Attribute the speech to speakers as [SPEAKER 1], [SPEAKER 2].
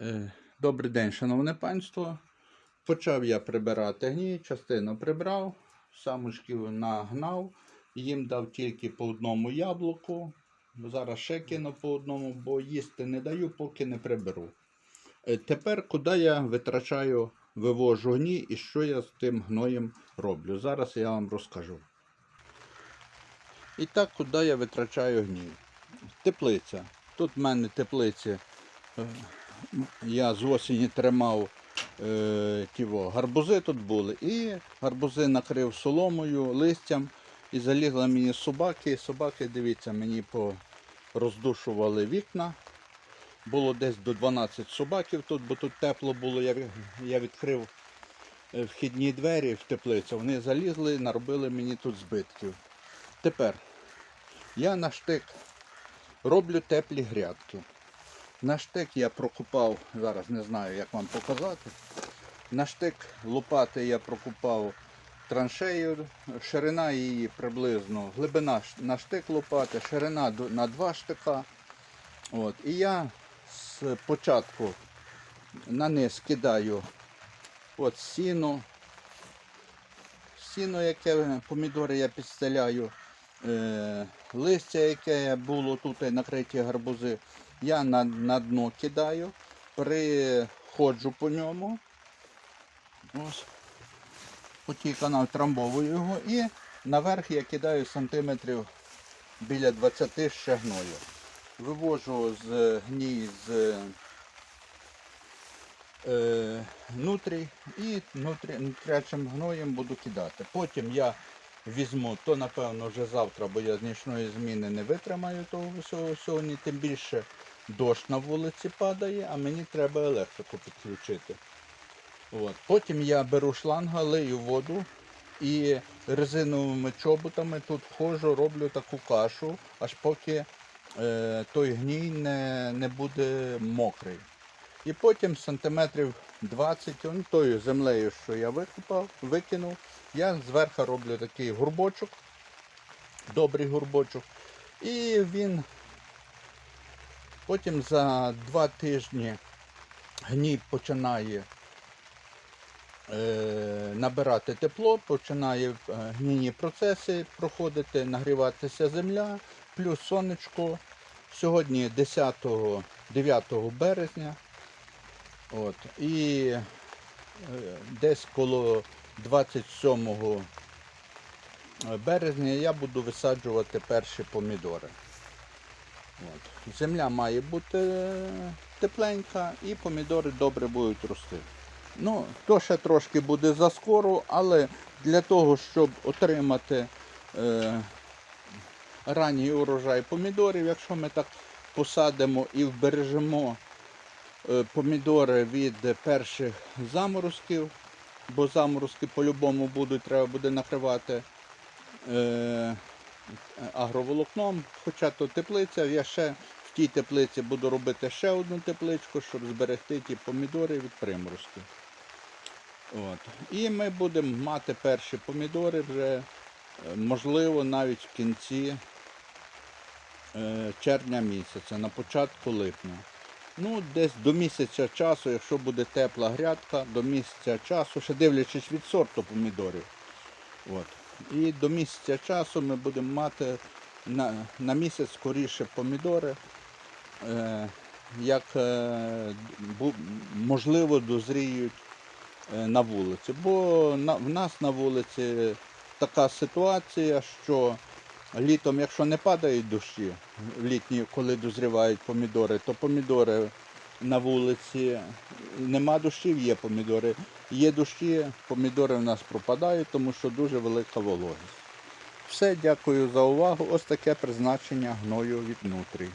[SPEAKER 1] Е, Добрий день, шановне панство. Почав я прибирати гній, частину прибрав, самушків нагнав, їм дав тільки по одному яблуку. Зараз ще кину по одному, бо їсти не даю, поки не приберу. Е, Тепер куди я витрачаю, вивожу гній і що я з тим гноєм роблю. Зараз я вам розкажу. І так, куди я витрачаю гній? Теплиця. Тут в мене теплиці. Я з осені тримав е, тіво, гарбузи тут були. І гарбузи накрив соломою, листям. І залізли мені собаки. І собаки, дивіться, мені роздушували вікна. Було десь до 12 собаків тут, бо тут тепло було. Я, я відкрив е, вхідні двері в теплицю. Вони залізли, наробили мені тут збитків. Тепер я на штик роблю теплі грядки. На штик я прокупав, зараз не знаю, як вам показати. На штик лопати я прокупав траншею, ширина її приблизно, глибина на штик лопати, ширина на два штика. От. І я з початку на низ кидаю от сіно. Сіно, яке помідори я підстеляю, е, листя, яке було тут накриті гарбузи, я на, на дно кидаю, приходжу по ньому. Ось. По тій канал трамбовую його і наверх я кидаю сантиметрів біля 20 ще гною. Вивожу з гній з е, нутрій і нутрі, гноєм буду кидати. Потім я візьму, то напевно вже завтра, бо я з нічної зміни не витримаю того всього сьогодні, тим більше дощ на вулиці падає, а мені треба електрику підключити. От. Потім я беру шланга, лию воду і резиновими чоботами тут входжу, роблю таку кашу, аж поки е, той гній не, не буде мокрий. І потім сантиметрів 20 он, тою землею, що я викопав, викинув, я зверху роблю такий горбочок, добрий горбочок. І він потім за два тижні гній починає е, набирати тепло, починає е, гнійні процеси проходити, нагріватися земля, плюс сонечко. Сьогодні 10 9 березня. От. І е, десь коло 27 березня я буду висаджувати перші помідори. От. Земля має бути е, тепленька і помідори добре будуть рости. Ну, то ще трошки буде заскоро, але для того, щоб отримати е, ранній урожай помідорів, якщо ми так посадимо і вбережемо е, помідори від перших заморозків, бо заморозки по-любому будуть, треба буде накривати е, агроволокном, хоча то теплиця, я ще в тій теплиці буду робити ще одну тепличку, щоб зберегти ті помідори від приморозків. От. І ми будемо мати перші помідори вже, е, можливо, навіть в кінці е, червня місяця, на початку липня. Ну, десь до місяця часу, якщо буде тепла грядка, до місяця часу, ще дивлячись від сорту помідорів. От. І до місяця часу ми будемо мати на, на місяць скоріше помідори, е, як е, бу- можливо дозріють е, на вулиці. Бо на, в нас на вулиці така ситуація, що літом, якщо не падають дощі, літні, коли дозрівають помідори, то помідори на вулиці нема дощів, є помідори. Є дощі, помідори в нас пропадають, тому що дуже велика вологість. Все, дякую за увагу. Ось таке призначення гною від нутрій.